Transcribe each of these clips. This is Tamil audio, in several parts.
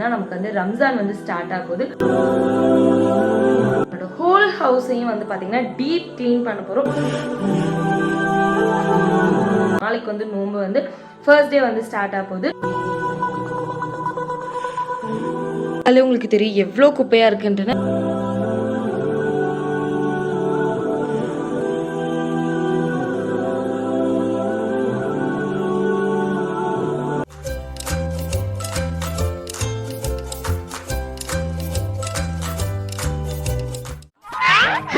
நமக்கு வந்து ரம்ஜான் வந்து ஸ்டார்ட் ஆகுது. ஹோல் ஹவுஸையும் வந்து பார்த்தீங்கன்னா டீப் க்ளீன் பண்ண போகிறோம் நாளைக்கு வந்து நோன்பு வந்து ஃபர்ஸ்ட் டே வந்து ஸ்டார்ட் ஆக போகுது. அதில் உங்களுக்கு தெரியும் எவ்வளோ குப்பையாக இருக்குன்ட்டுன்னு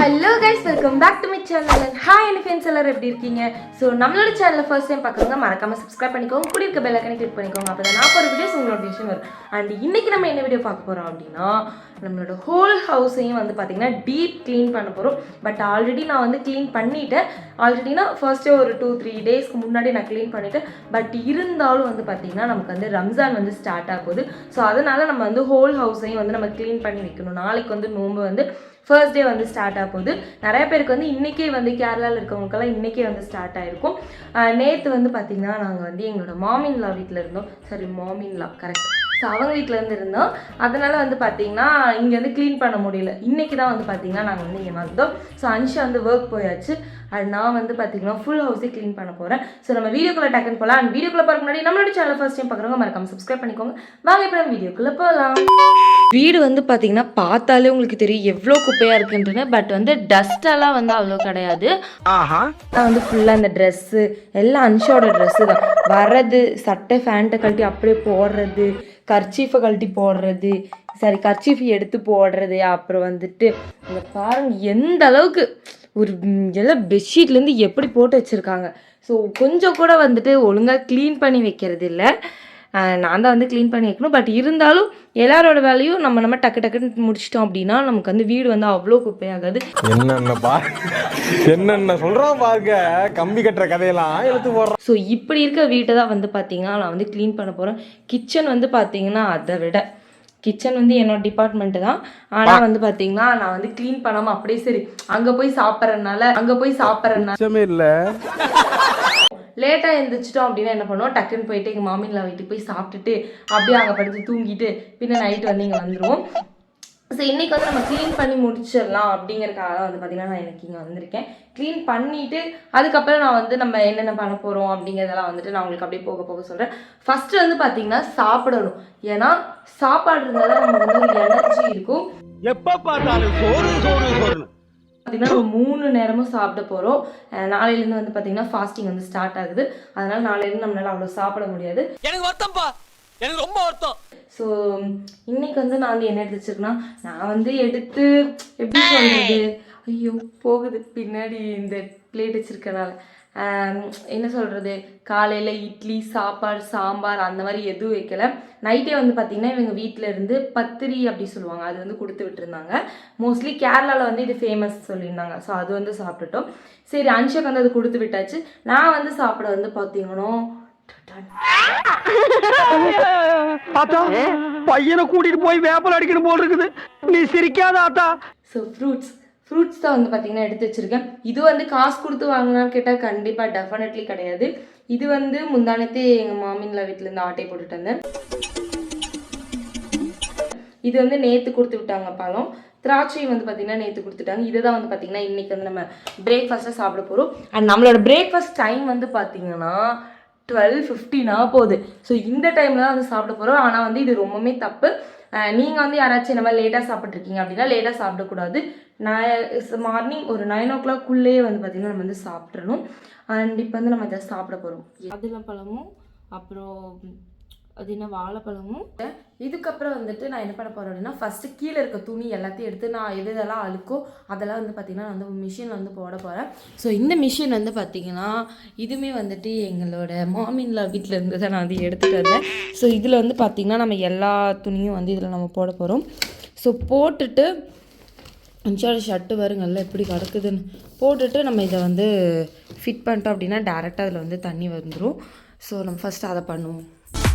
hello guys welcome back to my channel hi N friends எல்லாரும் எப்படி இருக்கீங்க? ஸோ நம்மளோட சேனலில் ஃபர்ஸ்ட் டைம் பார்க்குறவங்க மறக்காம சப்ஸ்கிரைப் பண்ணிக்கோங்க. கூட இருக்க பெல் ஐக்கனை கிளிக் பண்ணிக்கோங்க. அப்போ தான் நான் போகிற வீடியோஸ் உங்களோட விஷயம் வரும். அண்ட் இன்றைக்கி நம்ம என்ன வீடியோ பார்க்க போகிறோம் அப்படின்னா நம்மளோட ஹோல் ஹவுஸையும் வந்து பார்த்திங்கன்னா டீப் க்ளீன் பண்ண போகிறோம் பட் ஆல்ரெடி நான் வந்து க்ளீன் பண்ணிவிட்டேன் ஆல்ரெடினா ஃபர்ஸ்ட்டே ஒரு டூ த்ரீ டேஸ்க்கு முன்னாடி நான் க்ளீன் பண்ணிவிட்டேன் பட் இருந்தாலும் வந்து பார்த்தீங்கன்னா நமக்கு வந்து ரம்ஜான் வந்து ஸ்டார்ட் ஆகுது ஸோ அதனால் நம்ம வந்து ஹோல் ஹவுஸையும் வந்து நம்ம க்ளீன் பண்ணி வைக்கணும். நாளைக்கு வந்து நோன்பு வந்து ஃபர்ஸ்ட் டே வந்து ஸ்டார்ட் ஆக போகுது. நிறைய பேருக்கு வந்து இன்றைக்கே வந்து கேரளாவில் இருக்கவங்களுக்கெல்லாம் இன்றைக்கே வந்து ஸ்டார்ட் ஆகிருக்கும் நேற்று வந்து பார்த்திங்கன்னா நாங்கள் வந்து எங்களோட மாமின்லா வீட்டில் இருந்தோம். சாரி மாமின்லா கரெக்ட் ஸோ அவங்க வீட்டில் இருந்து இருந்தோம். அதனால் வந்து பார்த்தீங்கன்னா இங்கே வந்து க்ளீன் பண்ண முடியல. இன்றைக்கி தான் வந்து பார்த்தீங்கன்னா நாங்கள் வந்து இங்கே வந்தோம். ஸோ அன்ஷா வந்து ஒர்க் போயாச்சு. அது நான் வந்து பார்த்தீங்கன்னா ஃபுல் ஹவுஸே க்ளீன் பண்ண போகிறேன் ஸோ நம்ம வீடியோக்குள்ளே டக்குன்னு போகலாம் அண்ட் வீடியோக்குள்ளே பார்க்க முன்னாடி நம்மளோட சேனல் ஃபர்ஸ்ட் டைம் பார்க்குறவங்க மறக்காம சப்ஸ்கிரைப் பண்ணிக்கோங்க. வாங்க இப்போ நம்ம வீடியோக்குள்ளே போகலாம் வீடு வந்து பார்த்தீங்கன்னா பார்த்தாலே உங்களுக்கு தெரியும் எவ்வளோ குப்பையாக இருக்குன்ட்டுன்னு பட் வந்து டஸ்டெல்லாம் வந்து அவ்வளோ கிடையாது. நான் வந்து ஃபுல்லாக இந்த ட்ரெஸ்ஸு எல்லாம் அன்ஷோட ட்ரெஸ்ஸு தான். வர்றது சட்டை ஃபேண்ட்டை கழட்டி அப்படியே போடுறது கர்ச்சீஃபை கழட்டி போடுறது சரி கர்ச்சீஃப் எடுத்து போடுறது அப்புறம் வந்துட்டு இந்த பாருங்க எந்த அளவுக்கு ஒரு எல்லாம் பெட்ஷீட்லேருந்து எப்படி போட்டு வச்சுருக்காங்க. ஸோ கொஞ்சம் கூட வந்துட்டு ஒழுங்காக க்ளீன் பண்ணி வைக்கிறது இல்லை. நான் தான் வந்து க்ளீன் பண்ணி வைக்கணும். பட் இருந்தாலும் எல்லாரோட வேலையும் நம்ம நம்ம டக்கு டக்குன்னு முடிச்சிட்டோம் அப்படின்னா நமக்கு வந்து வீடு வந்து அவ்வளோ குப்பையாகாது. என்னென்ன என்னென்ன சொல்றான் பாருங்க கம்பி கட்டுற கதையெல்லாம் எடுத்து போடுறான் ஸோ இப்படி இருக்க வீட்டை தான் வந்து பார்த்தீங்கன்னா நான் வந்து க்ளீன் பண்ண போகிறேன் கிச்சன் வந்து பார்த்தீங்கன்னா அதை விட. கிச்சன் வந்து என்னோட டிபார்ட்மெண்ட்டு தான். ஆனால் வந்து பார்த்தீங்கன்னா நான் வந்து க்ளீன் பண்ணாமல் அப்படியே சரி அங்கே போய் சாப்பிட்றதுனால அங்கே போய் சாப்பிட்றதுனால. இல்ல. லேட்டாக எழுந்திரிச்சிட்டோம் அப்படின்னா என்ன பண்ணுவோம்? டக்குன்னு போயிட்டு எங்கள் மாமியில் வீட்டுக்கு போய் சாப்பிட்டுட்டு அப்படியே அங்கே படுத்து தூங்கிட்டு பின்ன நைட்டு வந்து இங்கே வந்துடுவோம் ஸோ இன்றைக்கி வந்து நம்ம க்ளீன் பண்ணி முடிச்சிடலாம் அப்படிங்கறதுக்காக தான் வந்து பார்த்திங்கன்னா நான் எனக்கு இங்கே வந்திருக்கேன். க்ளீன் பண்ணிவிட்டு அதுக்கப்புறம் நான் வந்து நம்ம என்னென்ன பண்ண போகிறோம் அப்படிங்கிறதெல்லாம் வந்துட்டு நான் உங்களுக்கு அப்படியே போக போக சொல்கிறேன் ஃபஸ்ட்டு வந்து பார்த்திங்கன்னா சாப்பிடணும். ஏன்னா சாப்பாடு இருந்தால் தான் நமக்கு வந்து ஒரு எனர்ஜி இருக்கும். எப்ப பார்த்தாலும் சோறு சோறு சோறு பார்த்தீங்கன்னா நம்ம மூணு நேரமும் சாப்பிட போகிறோம் நாளையிலேருந்து வந்து பார்த்திங்கன்னா ஃபாஸ்டிங் வந்து ஸ்டார்ட் ஆகுது. அதனால் நாளையிலேருந்து நம்மளால அவ்வளோ சாப்பிட முடியாது. எனக்கு வருத்தம்ப்பா எனக்கு ரொம்ப வருத்தம். ஸோ இன்னைக்கு வந்து நான் வந்து என்ன எடுத்து வச்சிருக்கேன்னா நான் வந்து எடுத்து எப்படி சொல்றது? ஐயோ போகுது. பின்னாடி இந்த பிளேட் வச்சிருக்கனால. என்ன சொல்கிறது காலையில் இட்லி சாப்பாடு சாம்பார் அந்த மாதிரி எதுவும் வைக்கல. நைட்டே வந்து பார்த்திங்கன்னா இவங்க வீட்டில் இருந்து பத்திரி அப்படி சொல்லுவாங்க. அது வந்து கொடுத்து விட்டுருந்தாங்க. மோஸ்ட்லி கேரளாவில் வந்து இது ஃபேமஸ் சொல்லியிருந்தாங்க. ஸோ அது வந்து சாப்பிட்டுட்டோம். சரி அன்ஷக்கு வந்து அது கொடுத்து விட்டாச்சு. நான் வந்து சாப்பிட வந்து பார்த்தீங்கன்னா ஆத்தா பையனை கூட்டிட்டு போய் வேப்பல் அடிக்கணும் போல் இருக்குது. நீ சிரிக்காத ஆத்தா. ஸோ ஃப்ரூட்ஸ் ஃப்ரூட்ஸ் தான் வந்து பார்த்தீங்கன்னா எடுத்து வச்சுருக்கேன். இது வந்து காசு கொடுத்து வாங்கினான்னு கேட்டால் கண்டிப்பாக டெஃபினெட்லி கிடையாது. இது வந்து முந்தானத்தே எங்கள் மாமின்ல வீட்டிலேருந்து ஆட்டை போட்டுட்டு வந்தேன். இது வந்து நேற்று கொடுத்து விட்டாங்க பழம். திராட்சை வந்து பார்த்தீங்கன்னா நேற்று கொடுத்துட்டாங்க இதுதான் வந்து பார்த்தீங்கன்னா இன்றைக்கி வந்து நம்ம பிரேக்ஃபாஸ்ட்டாக சாப்பிட போகிறோம் அண்ட் நம்மளோட பிரேக்ஃபாஸ்ட் டைம் வந்து பார்த்தீங்கன்னா டுவெல் ஃபிஃப்டினா போகுது. ஸோ இந்த டைமில் தான் வந்து சாப்பிட போகிறோம் ஆனால் வந்து இது ரொம்பவுமே தப்பு. நீங்கள் வந்து யாராச்சும் இந்த மாதிரி லேட்டாக சாப்பிட்ருக்கீங்க அப்படின்னா லேட்டாக சாப்பிடக்கூடாது. நான் மார்னிங் ஒரு நைன் ஓ கிளாக்குள்ளேயே வந்து பார்த்திங்கன்னா நம்ம வந்து சாப்பிட்றணும் அண்ட் இப்போ வந்து நம்ம இதை சாப்பிட போகிறோம் அதில் பழமும் அப்புறம் அப்படின்னா வாழைப்பழமும் இதுக்கப்புறம் வந்துட்டு நான் என்ன பண்ண போகிறேன் அப்படின்னா ஃபஸ்ட்டு கீழே இருக்க துணி எல்லாத்தையும் எடுத்து நான் எது எதெல்லாம் அழுக்கோ அதெல்லாம் வந்து பார்த்திங்கன்னா நான் வந்து மிஷினில் வந்து போட போகிறேன் ஸோ இந்த மிஷின் வந்து பார்த்திங்கன்னா இதுவுமே வந்துட்டு எங்களோட மாமின்லா வீட்டில் இருந்து தான் நான் வந்து எடுத்துகிட்டு வந்தேன். ஸோ இதில் வந்து பார்த்திங்கன்னா நம்ம எல்லா துணியும் வந்து இதில் நம்ம போட போகிறோம் ஸோ போட்டுட்டு அஞ்சாறு ஷர்ட்டு வருங்கல்ல எப்படி கிடக்குதுன்னு. போட்டுட்டு நம்ம இதை வந்து ஃபிட் பண்ணிட்டோம் அப்படின்னா டேரெக்டாக அதில் வந்து தண்ணி வந்துடும் ஸோ நம்ம ஃபஸ்ட்டு அதை பண்ணுவோம்.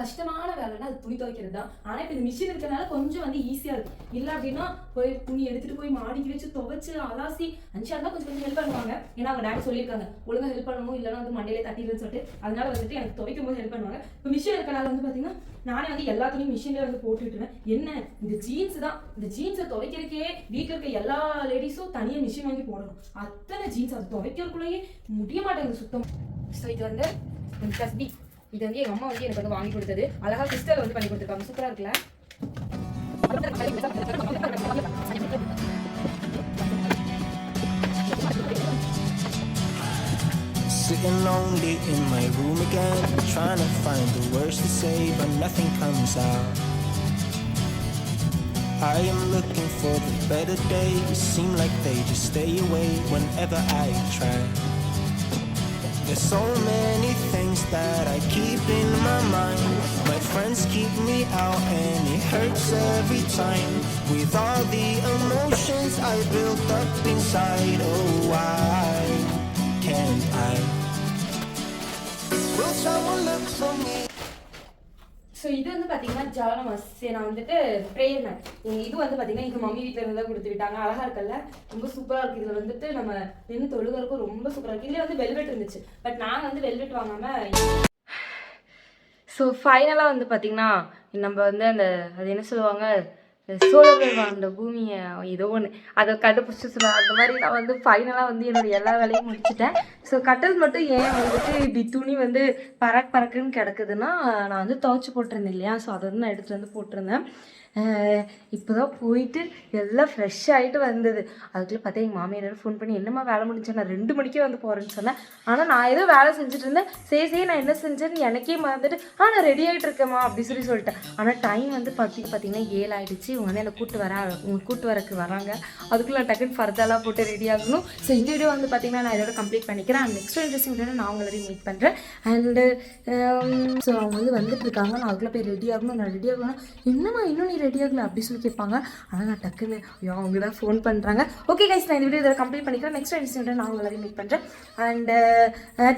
கஷ்டமான வேலைன்னா அது துணி துவைக்கிறது தான். ஆனால் இப்போ இந்த மிஷின் இருக்கிறனால கொஞ்சம் வந்து ஈஸியாக இருக்கும் இல்லை அப்படின்னா போய் துணி எடுத்துட்டு போய் மாடிக்கு வச்சு துவைச்சு அலாசி அஞ்சா தான் கொஞ்சம் கொஞ்சம் ஹெல்ப் பண்ணுவாங்க. ஏன்னா அவங்க டேட் சொல்லியிருக்காங்க ஒழுங்காக ஹெல்ப் பண்ணணும் இல்லைன்னா வந்து மண்டையிலே தட்டிடுன்னு சொல்லிட்டு. அதனால வந்துட்டு எனக்கு துவைக்கும் போது ஹெல்ப் பண்ணுவாங்க. இப்போ மிஷின் இருக்கனால வந்து பார்த்தீங்கன்னா நானே வந்து எல்லா துணியும் மிஷினில் வந்து போட்டு விட்டுருவேன். என்ன? இந்த ஜீன்ஸ் தான். இந்த ஜீன்ஸை துவைக்கிறதுக்கே வீட்டில் இருக்க எல்லா லேடிஸும் தனியாக மிஷின் வாங்கி போடணும். அத்தனை ஜீன்ஸ் அது துவைக்கிறதுக்குள்ளேயே முடிய மாட்டேங்குது சுத்தம். ஸோ இது வந்து தஸ்பி இது வந்து எங்க அம்மா வந்து எனக்கு வந்து வாங்கி கொடுத்தது அழகா கிறிஸ்டல் வந்து பண்ணி கொடுத்துருக்காங்க சூப்பரா இருக்குல்ல Sitting lonely in my room again, trying to find the words to say, but nothing comes out. I am looking for the better days, seem like they just stay away whenever I try. There's so many things that I keep in my mind. My friends keep me out and it hurts every time. With all the emotions I built up inside, oh why can't I? Will someone look for me? So இது வந்து பார்த்தீங்கன்னா ஜாலமஸ் நான் வந்துட்டு ப்ரேயர் மேட் இது வந்து பார்த்தீங்கன்னா எங்கள் மம்மி வீட்டில் இருந்தால் கொடுத்து விட்டாங்க. அழகாக இருக்கல ரொம்ப சூப்பராக இருக்குது இதில் வந்துட்டு நம்ம நின்று தொழுகிறதுக்கும் ரொம்ப சூப்பராக இருக்குது இதில் வந்து வெல்வெட் இருந்துச்சு. பட் நாங்கள் வந்து வெல்வெட் வாங்காமல் ஸோ ஃபைனலாக வந்து பார்த்தீங்கன்னா நம்ம வந்து அந்த அது என்ன சொல்லுவாங்க? சோழர்கள் வாழ்ந்த பூமியை ஏதோ ஒன்று அதை கண்டுபிடிச்சி சொல்லுவாங்க அந்த மாதிரி நான் வந்து ஃபைனலாக வந்து என்னோட எல்லா வேலையும் முடிச்சிட்டேன். ஸோ கட்டல் மட்டும் ஏன் வந்துட்டு இப்படி துணி வந்து பறக் பறக்குன்னு கிடக்குதுன்னா நான் வந்து துவைச்சி போட்டிருந்தேன் இல்லையா? ஸோ அதை வந்து நான் எடுத்துகிட்டு வந்து போட்டிருந்தேன். இப்போ தான் போயிட்டு எல்லாம் ஃப்ரெஷ் ஆகிட்டு வந்தது. அதுக்குள்ளே பார்த்தா எங்கள் மாமியார் ஃபோன் பண்ணி என்னம்மா வேலை முடிஞ்சேன் நான் ரெண்டு மணிக்கே வந்து போகிறேன்னு சொன்னேன் ஆனால் நான் ஏதோ வேலை செஞ்சுட்டு இருந்தேன். சரி சரி நான் என்ன செஞ்சேன்னு எனக்கே மறந்துட்டு ஆ நான் ரெடி ஆகிட்டு இருக்கேம்மா அப்படி சொல்லி சொல்லிட்டேன். ஆனால் டைம் வந்து பார்த்து பார்த்தீங்கன்னா ஏழு ஆகிடுச்சு இவங்க வந்து என்னை கூட்டு வர உங்க கூட்டு வரக்கு வராங்க. அதுக்குள்ளே நான் டக்குன்னு ஃபர்தாலாம் போட்டு ரெடி ஆகணும். ஸோ இந்த வீடியோ வந்து பார்த்தீங்கன்னா நான் இதோட கம்ப்ளீட் பண்ணிக்கிறேன். அண்ட் நெக்ஸ்ட் இன்ட்ரெஸ்டிங் வீடியோ நான் உங்களையும் மீட் பண்ணுறேன் அண்டு ஸோ um, அவங்க வந்து வந்துட்டு இருக்காங்க. நான் அதுக்குள்ளே போய் ரெடி ஆகணும். நான் ரெடி ஆகணும் என்னம்மா இன்னும் நீ ரெடி ஆகல அப்படி சொல்லி கேட்பாங்க. ஆனால் நான் டக்குன்னு ஐயோ அவங்க தான் ஃபோன் பண்ணுறாங்க ஓகே கைஸ் நான் இந்த வீடியோ இதை கம்ப்ளீட் பண்ணிக்கிறேன். நெக்ஸ்ட் டைம் நான் உங்களையும் மீட் பண்ணுறேன் and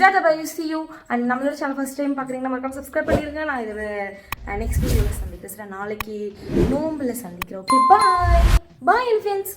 tata bye see you and நம்மளோட சேனல் ஃபஸ்ட் டைம் பார்க்குறீங்கன்னா மறக்காம சப்ஸ்கிரைப் பண்ணிடுங்க. நான் இதில் நெக்ஸ்ட் வீடியோவில் சந்திக்கிறேன். நாளைக்கு நோம்பில் சந்திக்கிறேன். ஓகே பாய் பாய் என் ஃப்ரெண்ட்ஸ்